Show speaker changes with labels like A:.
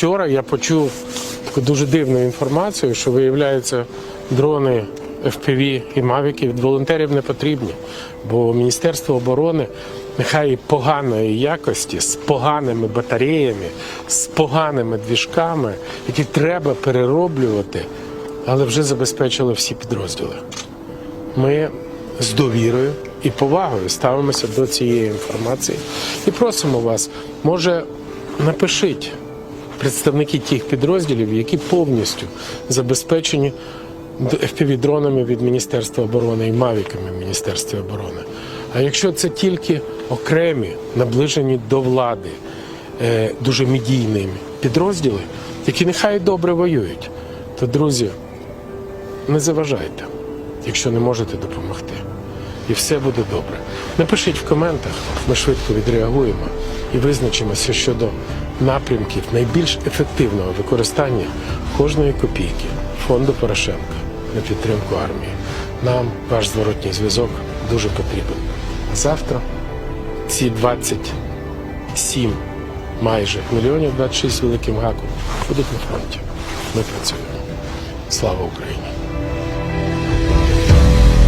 A: Вчора я почув таку дуже дивну інформацію, що виявляється, дрони FPV і Мавіки від волонтерів не потрібні, бо Міністерство оборони нехай поганої якості, з поганими батареями, з поганими двіжками, які треба перероблювати, але вже забезпечило всі підрозділи. Ми з довірою і повагою ставимося до цієї інформації і просимо вас, може, напишіть представники тих підрозділів, які повністю забезпечені FPV-дронами від Міністерства оборони і мавіками Міністерства оборони. А якщо це тільки окремі, наближені до влади, е, дуже медійні підрозділи, які нехай добре воюють, то друзі, не заважайте, якщо не можете допомогти. І все буде добре. Напишіть в коментах, ми швидко відреагуємо і визначимося щодо напрямків найбільш ефективного використання кожної копійки фонду Порошенка на підтримку армії. Нам ваш зворотній зв'язок дуже потрібен. А завтра ці 27 майже мільйонів, 26 з великим гаком будуть на фронті. Ми працюємо. Слава Україні!